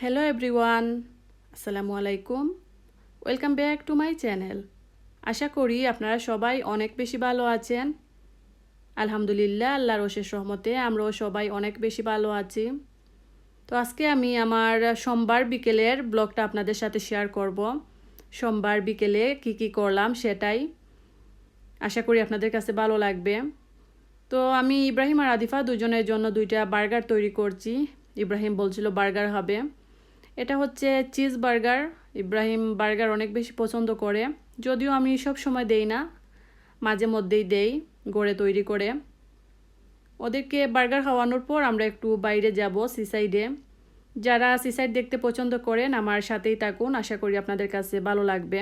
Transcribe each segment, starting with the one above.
Hello everyone আসসালামু আলাইকুম। Welcome back to my channel আশা করি আপনারা সবাই অনেক বেশি ভালো আছেন। আলহামদুলিল্লাহ, আল্লাহর অশেষ রহমতে আমরাও সবাই অনেক বেশি ভালো আছি। তো আজকে আমি আমার সোমবার বিকেলের ব্লগটা আপনাদের সাথে শেয়ার করব। সোমবার বিকেলে কি কি করলাম সেটাই আশা করি আপনাদের কাছে ভালো লাগবে। তো আমি ইব্রাহিম আর আদিফা দুজনের জন্য দুইটা বার্গার তৈরি করছি। ইব্রাহিম বলছিল বার্গার হবে। এটা হচ্ছে চিজ বার্গার। ইব্রাহিম বার্গার অনেক বেশি পছন্দ করে। যদিও আমি সব সময় দেই না, মাঝে মধ্যেই দেই গড়ে তৈরি করে। ওদেরকে বার্গার খাওয়ানোর পর আমরা একটু বাইরে যাব সিসাইডে। যারা সিসাইড দেখতে পছন্দ করেন, আমার সাথেই থাকুন। আশা করি আপনাদের কাছে ভালো লাগবে।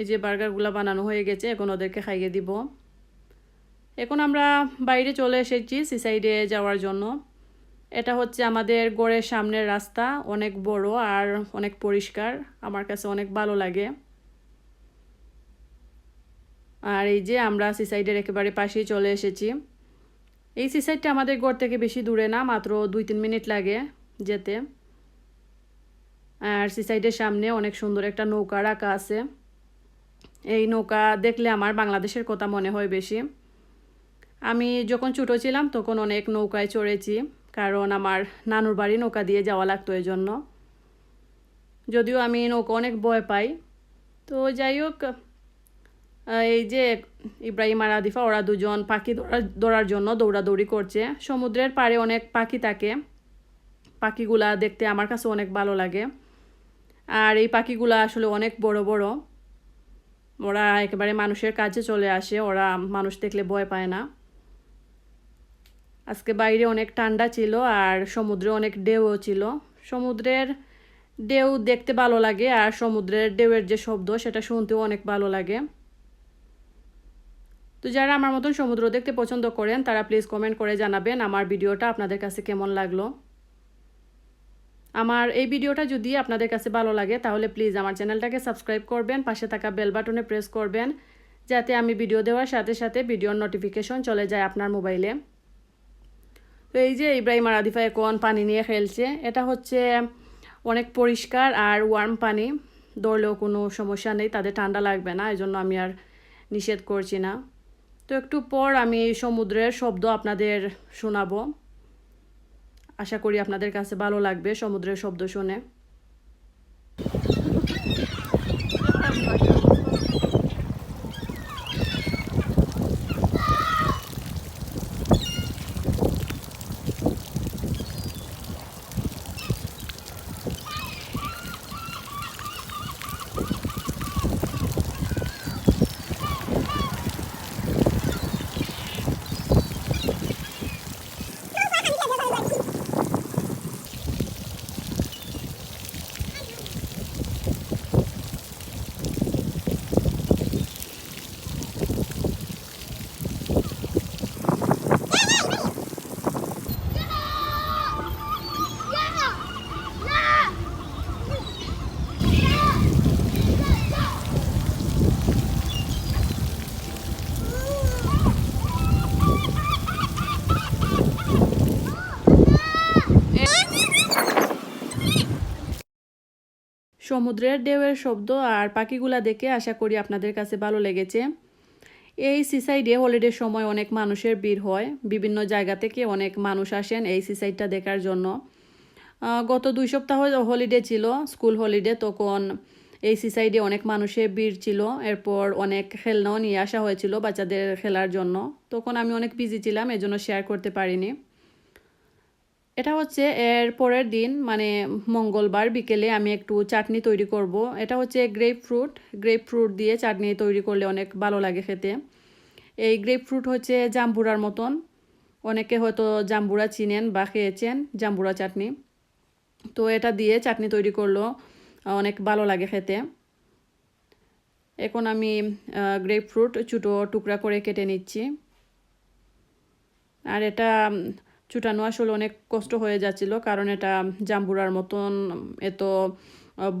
এই যে বার্গারগুলো বানানো হয়ে গেছে, এখন ওদেরকে খাইয়ে দিব। এখন আমরা বাইরে চলে এসেছি সিসাইডে যাওয়ার জন্য। এটা হচ্ছে আমাদের গড়ের সামনের রাস্তা, অনেক বড় আর অনেক পরিষ্কার। আমার কাছে অনেক ভালো লাগে। আর এই যে আমরা সিসাইডের একেবারে পাশেই চলে এসেছি। এই সিসাইডটা আমাদের গড় থেকে বেশি দূরে না, মাত্র দুই তিন মিনিট লাগে যেতে। আর সিসাইডের সামনে অনেক সুন্দর একটা নৌকা রাখা আছে। এই নৌকা দেখলে আমার বাংলাদেশের কথা মনে হয় বেশি। আমি যখন ছোটো ছিলাম তখন অনেক নৌকায় চড়েছি। কারণ আমার নানুর বাড়ি নৌকা দিয়ে যাওয়া লাগতো এই জন্য যদিও আমি নৌকা অনেক ভয় পাই। তো যাই হোক এই যে ইব্রাহিম আর আদিফা, ওরা দুজন পাখি ধরার জন্য দৌড়াদৌড়ি করছে। সমুদ্রের পাড়ে অনেক পাখি থাকে। পাখিগুলা দেখতে আমার কাছে অনেক ভালো লাগে। আর এই পাখিগুলা আসলে অনেক বড় বড়। ওরা একেবারে মানুষের কাছে চলে আসে। ওরা মানুষ দেখলে ভয় পায় না। আজকে বাইরে অনেক ঠান্ডা ছিল আর সমুদ্রে অনেক ঢেউও ছিল। সমুদ্রের ঢেউ দেখতে ভালো লাগে আর সমুদ্রের ঢেউয়ের যে শব্দ, সেটা শুনতেও অনেক ভালো লাগে। তো যারা আমার মতন সমুদ্র দেখতে পছন্দ করেন, তারা প্লিজ কমেন্ট করে জানাবেন আমার ভিডিওটা আপনাদের কাছে কেমন লাগল। আমার এই ভিডিওটা যদি আপনাদের কাছে ভালো লাগে, তাহলে প্লিজ আমার চ্যানেলটাকে সাবস্ক্রাইব করবেন, পাশে থাকা বেল বাটনে প্রেস করবেন, যাতে আমি ভিডিও দেওয়ার সাথে সাথে ভিডিওর নোটিফিকেশন চলে যায় আপনার মোবাইলে তো এই যে ইব্রাহিম আর আদিফা এখন পানি নিয়ে খেলছে, এটা হচ্ছে অনেক পরিষ্কার আর ওয়ার্ম পানি। দৌড়লেও কোনো সমস্যা নেই তাদের ঠান্ডা লাগবে না এই জন্য আমি আর নিষেধ করছি না। তো একটু পর আমি সমুদ্রের শব্দ আপনাদের শোনাবো। আশা করি আপনাদের কাছে ভালো লাগবে সমুদ্রের শব্দ শুনে। সমুদ্রের ঢেউয়ের শব্দ আর পাখিগুলা দেখে আশা করি আপনাদের কাছে ভালো লেগেছে। এই সিসাইডে হলিডের সময় অনেক মানুষের ভিড় হয়। বিভিন্ন জায়গা থেকে অনেক মানুষ আসেন এই সিসাইডটা দেখার জন্য। গত দুই সপ্তাহ হলিডে ছিল স্কুল হলিডে তখন এই সিসাইডে অনেক মানুষের ভিড় ছিল। এরপর অনেক খেলনাও নিয়ে আসা হয়েছিল বাচ্চাদের খেলার জন্য। তখন আমি অনেক বিজি ছিলাম, এজন্য শেয়ার করতে পারিনি। এটা হচ্ছে এর পরের দিন মানে মঙ্গলবার বিকেলে আমি একটু চাটনি তৈরি করব। এটা হচ্ছে গ্রেপ ফ্রুট গ্রেপ ফ্রুট দিয়ে চাটনি তৈরি করলে অনেক ভালো লাগে খেতে। এই গ্রেপ ফ্রুট হচ্ছে জাম্বুরার মতন। অনেকে হয়তো জাম্বুরা চিনেন বা খেয়েছেন জাম্বুরা চাটনি। তো এটা দিয়ে চাটনি তৈরি করল, অনেক ভালো লাগে খেতে। এখন আমি গ্রেপ ফ্রুট ছোটো টুকরা করে কেটে নিচ্ছি। আর এটা চুটানো আসলে অনেক কষ্ট হয়ে যাচ্ছিল, কারণ এটা জাম্বুরার মতন এত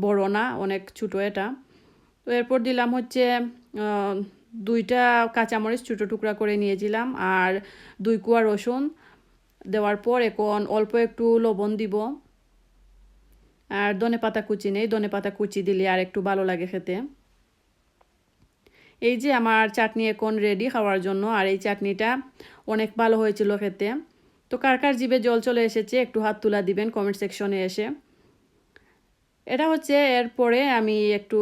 বড় না, অনেক ছোটো এটা। তো এরপর দিলাম হচ্ছে দুইটা কাঁচামরিচ ছোটো টুকরা করে নিয়েছিলাম আর দুই কুয়া রসুন। দেওয়ার পর এখন অল্প একটু লবণ দিব। আর ধনে পাতা কুচি নেই, ধনে পাতা কুচি দিলে আর একটু ভালো লাগে খেতে। এই যে আমার চাটনি এখন রেডি খাওয়ার জন্য, আর এই চাটনিটা অনেক ভালো হয়েছিল খেতে। তো কার কার জিভে জল চলে এসেছে একটু হাত তুলা দিবেন কমেন্ট সেকশনে এসে। এটা হচ্ছে এরপরে আমি একটু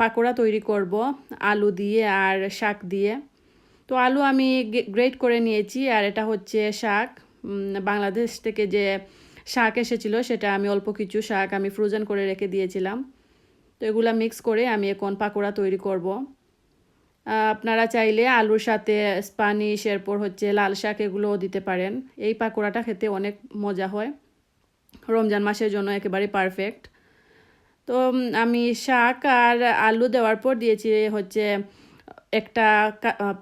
পাকোড়া তৈরি করব, আলু দিয়ে আর শাক দিয়ে। তো আলু আমি গ্রেট করে নিয়েছি আর এটা হচ্ছে শাক। বাংলাদেশ থেকে যে শাক এসেছিল সেটা আমি অল্প কিছু শাক আমি ফ্রোজেন করে রেখে দিয়েছিলাম। তো এগুলো মিক্স করে আমি এখন পাকোড়া তৈরি করব। আপনারা চাইলে আলুর সাথে স্পানিশ এরপর হচ্ছে লাল শাক এগুলোও দিতে পারেন। এই পাকোড়াটা খেতে অনেক মজা হয়। রমজান মাসের জন্য একেবারে পারফেক্ট তো আমি শাক আর আলু দেওয়ার পর দিয়েছি হচ্ছে একটা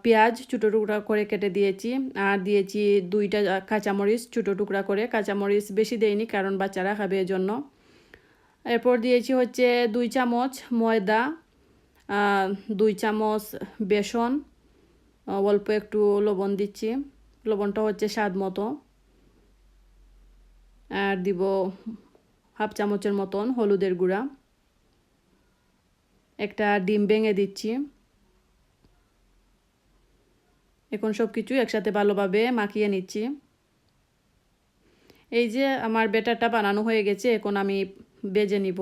পেঁয়াজ ছোটো টুকরা করে কেটে দিয়েছি। আর দিয়েছি দুইটা কাঁচামরিচ ছোটো টুকরা করে। কাঁচামরিচ বেশি দেয়নি কারণ বাচ্চারা খাবে এজন্য। এরপর দিয়েছি হচ্ছে দুই চামচ ময়দা। দুই চামচ বেসন অল্প একটু লবণ দিচ্ছি। লবণটা হচ্ছে স্বাদ মতো। আর দিব হাফ চামচের মতন হলুদের গুঁড়া। একটা ডিম ভেঙে দিচ্ছি। এখন সব কিছু একসাথে ভালোভাবে মাখিয়ে নিচ্ছি। এই যে আমার বেটারটা বানানো হয়ে গেছে, এখন আমি বেজে নিব।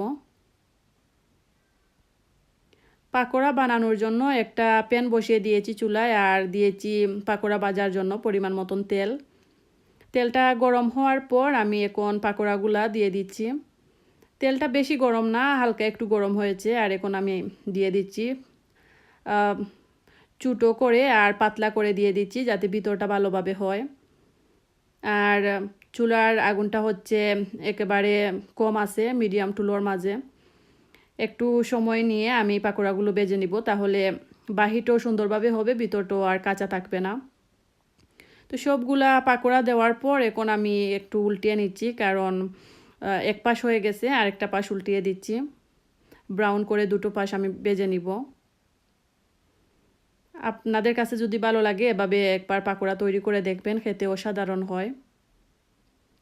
পাকোড়া বানানোর জন্য একটা প্যান বসিয়ে দিয়েছি চুলায় আর দিয়েছি পাকোড়া বাজার জন্য পরিমাণ মতন তেল। তেলটা গরম হওয়ার পর আমি এখন পাকোড়াগুলা দিয়ে দিচ্ছি। তেলটা বেশি গরম না, হালকা একটু গরম হয়েছে আর এখন আমি দিয়ে দিচ্ছি চুটো করে আর পাতলা করে দিয়ে দিচ্ছি যাতে ভিতরটা ভালোভাবে হয়। আর চুলার আগুনটা হচ্ছে একেবারে কম আছে, মিডিয়াম টুলোর মাঝে। একটু সময় নিয়ে আমি পাকোড়াগুলো বেজে নিব, তাহলে বাহিরটাও সুন্দরভাবে হবে, ভিতরটাও আর কাঁচা থাকবে না। তো সবগুলা পাকোড়া দেওয়ার পর এখন আমি একটু উল্টিয়ে নিচ্ছি, কারণ এক পাশ হয়ে গেছে আর একটা পাশ উল্টিয়ে দিচ্ছি। ব্রাউন করে দুটো পাশ আমি বেজে নিব। আপনাদের কাছে যদি ভালো লাগে, এভাবে একবার পাকোড়া তৈরি করে দেখবেন, খেতে অসাধারণ হয়।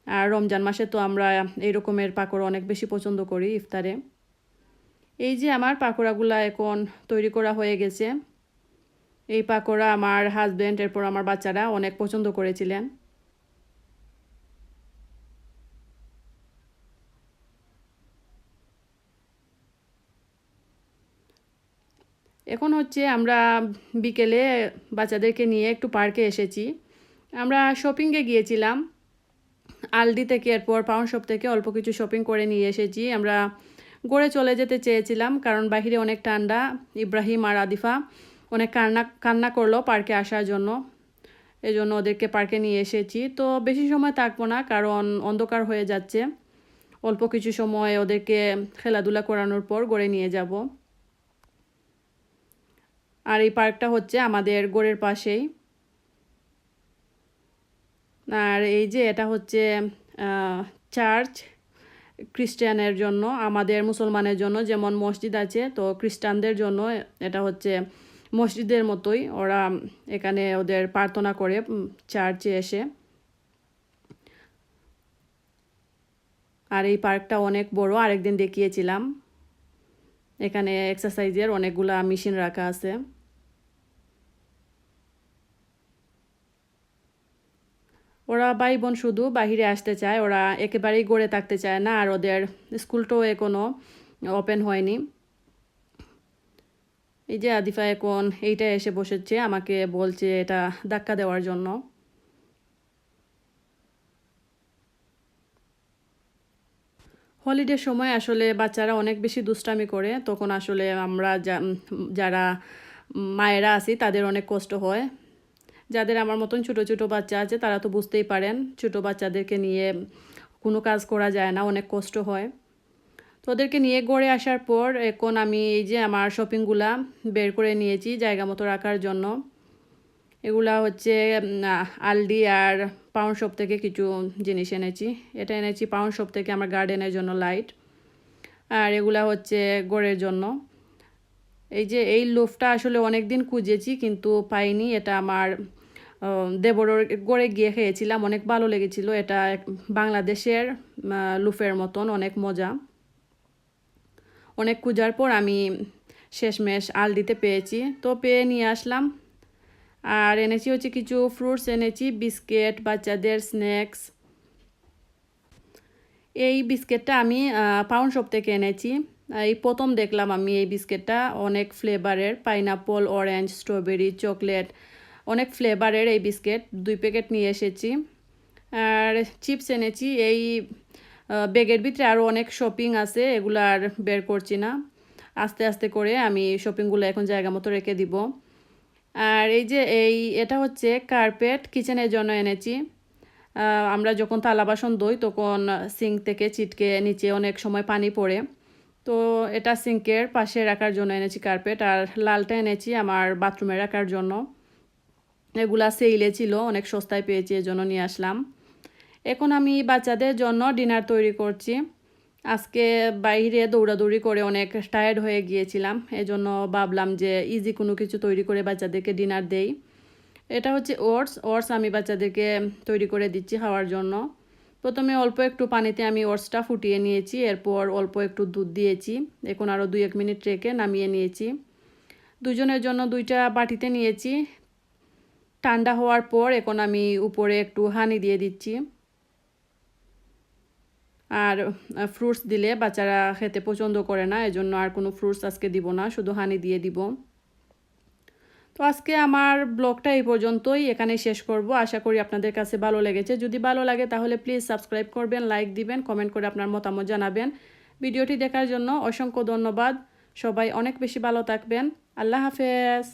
আর রমজান মাসে তো আমরা এই রকমের পাকোড়া অনেক বেশি পছন্দ করি ইফতারে। এই যে আমার পাকোড়াগুলো এখন তৈরি করা হয়ে গেছে। এই পাকোড়া আমার হাজব্যান্ড এরপর আমার বাচ্চারা অনেক পছন্দ করেছিলেন। এখন হচ্ছে আমরা বিকেলে বাচ্চাদেরকে নিয়ে একটু পার্কে এসেছি। আমরা শপিংয়ে গিয়েছিলাম। আলডি থেকে এরপর পাউন্ড শপ থেকে অল্প কিছু শপিং করে নিয়ে এসেছি। আমরা গড়ে চলে যেতে চেয়েছিলাম, কারণ বাহিরে অনেক ঠান্ডা। ইব্রাহিম আর আদিফা অনেক কান্না কান্না করল পার্কে আসার জন্য। এই জন্য ওদেরকে পার্কে নিয়ে এসেছি। তো বেশি সময় থাকব না, কারণ অন্ধকার হয়ে যাচ্ছে। অল্প কিছু সময় ওদেরকে খেলাধুলা করানোর পর গড়ে নিয়ে যাব। আর এই পার্কটা হচ্ছে আমাদের গড়ের পাশেই। আর এই যে এটা হচ্ছে চার্চ। খ্রিস্টানের জন্য, আমাদের মুসলমানের জন্য, যেমন মসজিদ আছে, তো খ্রিস্টানদের জন্য এটা হচ্ছে মসজিদের মতোই। ওরা এখানে ওদের প্রার্থনা করে চার্চে এসে। আর এই পার্কটা অনেক বড়, আরেকদিন দেখিয়েছিলাম। এখানে এক্সারসাইজের অনেকগুলা মেশিন রাখা আছে। ওরা ভাই বোন শুধু বাহিরে আসতে চায়, ওরা একেবারেই গড়ে থাকতে চায় না, আর ওদের স্কুলটাও এখনও ওপেন হয়নি। এই যে আদিফা এখন এইটা এসে বসেছে, আমাকে বলছে এটা ধাক্কা দেওয়ার জন্য। হলিডের সময় আসলে বাচ্চারা অনেক বেশি দুষ্টামি করে, তখন আসলে আমরা যারা মায়েরা আছি তাদের অনেক কষ্ট হয়। যাদের আমার মতন ছোটো ছোটো বাচ্চা আছে, তারা তো বুঝতেই পারেন, ছোটো বাচ্চাদেরকে নিয়ে কোনো কাজ করা যায় না, অনেক কষ্ট হয়। তো ওদেরকে নিয়ে গড়ে আসার পর এখন আমি এই যে আমার শপিংগুলা বের করে নিয়েছি জায়গা মতো রাখার জন্য। এগুলা হচ্ছে আলডি আর পাউন্ড শপ থেকে কিছু জিনিস এনেছি। এটা এনেছি পাউন্ড শপ থেকে আমার গার্ডেনের জন্য লাইট আর এগুলা হচ্ছে গড়ের জন্য। এই যে এই লোফটা আসলে অনেক দিন খুঁজেছি কিন্তু পাইনি, এটা আমার দেবরের গড়ে গিয়ে খেয়েছিলাম, অনেক ভালো লেগেছিল। এটা বাংলাদেশের লুফের মতন, অনেক মজা। অনেক খুঁজার পর আমি শেষমেশ আলডিতে পেয়েছি। তো পেয়ে নিয়ে আসলাম। আর এনেছি হচ্ছে কিছু ফ্রুটস এনেছি বিস্কিট, বাচ্চাদের স্ন্যাক্স এই বিস্কিটটা আমি পাউন্ড শপ থেকে এনেছি। এই প্রথম দেখলাম আমি এই বিস্কিটটা। অনেক ফ্লেভারের পাইনাপল অরেঞ্জ স্ট্রবেরি চকলেট অনেক ফ্লেভারের এই বিস্কিট। দুই প্যাকেট নিয়ে এসেছি। আর চিপস এনেছি। এই ব্যাগের ভিতরে আরও অনেক শপিং আছে, এগুলো আর বের করছি না। আস্তে আস্তে করে আমি শপিংগুলো এখন জায়গা মতো রেখে দিব। আর এই যে এই, এটা হচ্ছে কার্পেট কিচেনের জন্য এনেছি। আমরা যখন থালা বাসন ধুই, তখন সিঙ্ক থেকে ছিটকে নিচে অনেক সময় পানি পড়ে। তো এটা সিঙ্কের পাশে রাখার জন্য এনেছি কার্পেট। আর লালটা এনেছি আমার বাথরুমে রাখার জন্য। এগুলা সেইলে ছিল, অনেক সস্তায় পেয়েছি এজন্য নিয়ে আসলাম। এখন আমি বাচ্চাদের জন্য ডিনার তৈরি করছি। আজকে বাইরে দৌড়াদৌড়ি করে অনেক টায়ার্ড হয়ে গিয়েছিলাম এজন্য ভাবলাম যে ইজি কোনো কিছু তৈরি করে বাচ্চাদেরকে ডিনার দেই। এটা হচ্ছে ওটস ওটস আমি বাচ্চাদেরকে তৈরি করে দিচ্ছি খাওয়ার জন্য। প্রথমে অল্প একটু পানিতে আমি ওটসটা ফুটিয়ে নিয়েছি, এরপর অল্প একটু দুধ দিয়েছি, এখন আরও দুই এক মিনিট রেখে নামিয়ে নিয়েছি। দুজনের জন্য দুইটা বাটিতে নিয়েছি ঠান্ডা হওয়ার পর এখন আমি উপরে একটু হানি দিয়ে দিচ্ছি। আর ফ্রুটস দিলে বাচ্চারা খেতে পছন্দ করে না, এজন্য আর কোনো ফ্রুটস আজকে দিব না, শুধু হানি দিয়ে দিব। তো আজকে আমার ব্লগটা এই পর্যন্তই এখানে শেষ করব। আশা করি আপনাদের কাছে ভালো লেগেছে। যদি ভালো লাগে তাহলে প্লিজ সাবস্ক্রাইব করবেন লাইক দিবেন কমেন্ট করে আপনার মতামত জানাবেন। ভিডিওটি দেখার জন্য অসংখ্য ধন্যবাদ। সবাই অনেক বেশি ভালো থাকবেন। আল্লাহ হাফেজ।